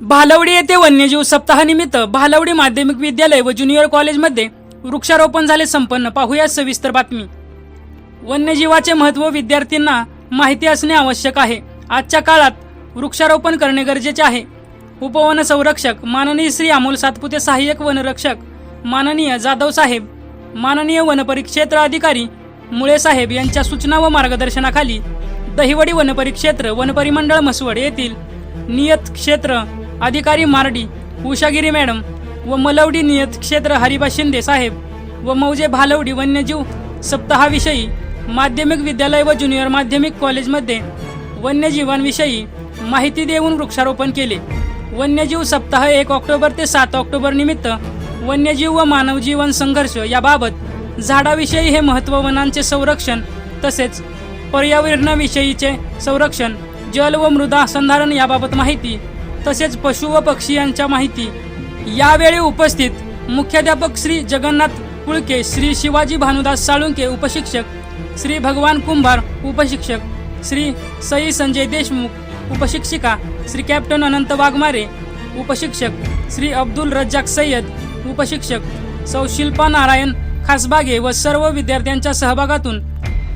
भालवडी येथे वन्यजीव सप्ताहानिमित्त भालवडी माध्यमिक विद्यालय व ज्युनियर कॉलेजमध्ये वृक्षारोपण झाले संपन्न. पाहूया सविस्तर बातमी. वन्यजीवाचे महत्त्व विद्यार्थ्यांना माहिती असणे आवश्यक आहे. आजच्या काळात वृक्षारोपण करणे गरजेचे आहे. उपवन संरक्षक माननीय श्री अमोल सातपुते सहाय्यक वनरक्षक माननीय जाधव साहेब माननीय वनपरिक्षेत्र अधिकारी मुळे साहेब यांच्या सूचना व मार्गदर्शनाखाली दहिवडी वनपरिक्षेत्र वनपरिमंडळ मसवड येथील नियत क्षेत्र अधिकारी मारडी उषागिरी मॅडम व मलवडी नियत क्षेत्र हरिबा शिंदे साहेब व मौजे भालवडी वन्यजीव सप्ताहाविषयी माध्यमिक विद्यालय व ज्युनियर माध्यमिक कॉलेजमध्ये वन्यजीवांविषयी माहिती देऊन वृक्षारोपण केले. वन्यजीव सप्ताह एक ऑक्टोबर ते सात ऑक्टोबर निमित्त वन्यजीव व मानव जीवन संघर्ष याबाबत झाडाविषयी हे महत्त्व वनांचे संरक्षण तसेच पर्यावरणाविषयीचे संरक्षण जल व मृदा संधारण याबाबत माहिती तसेच पशु व पक्षी यांच्या माहिती यावेळी उपस्थित मुख्याध्यापक श्री जगन्नाथ कुळके श्री शिवाजी भानुदास साळुंके उपशिक्षक श्री भगवान कुंभार उपशिक्षक श्री सई संजय देशमुख उपशिक्षिका श्री कॅप्टन अनंत वाघमारे उपशिक्षक श्री अब्दुल रज्जाक सय्यद उपशिक्षक सौ शिल्पा नारायण खासबागे व सर्व विद्यार्थ्यांच्या सहभागातून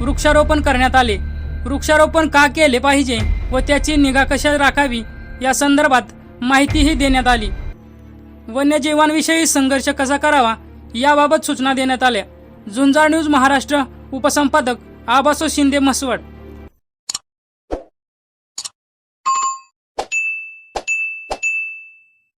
वृक्षारोपण करण्यात आले. वृक्षारोपण का केले पाहिजे व त्याची निगा कशा राखावी या संदर्भात माहितीही देण्यात आली. वन्यजीवांविषयी संघर्ष कसा करावा याबाबत सूचना देण्यात आल्या. झुंजार न्यूज महाराष्ट्र उपसंपादक आबासो शिंदे म्हसवड.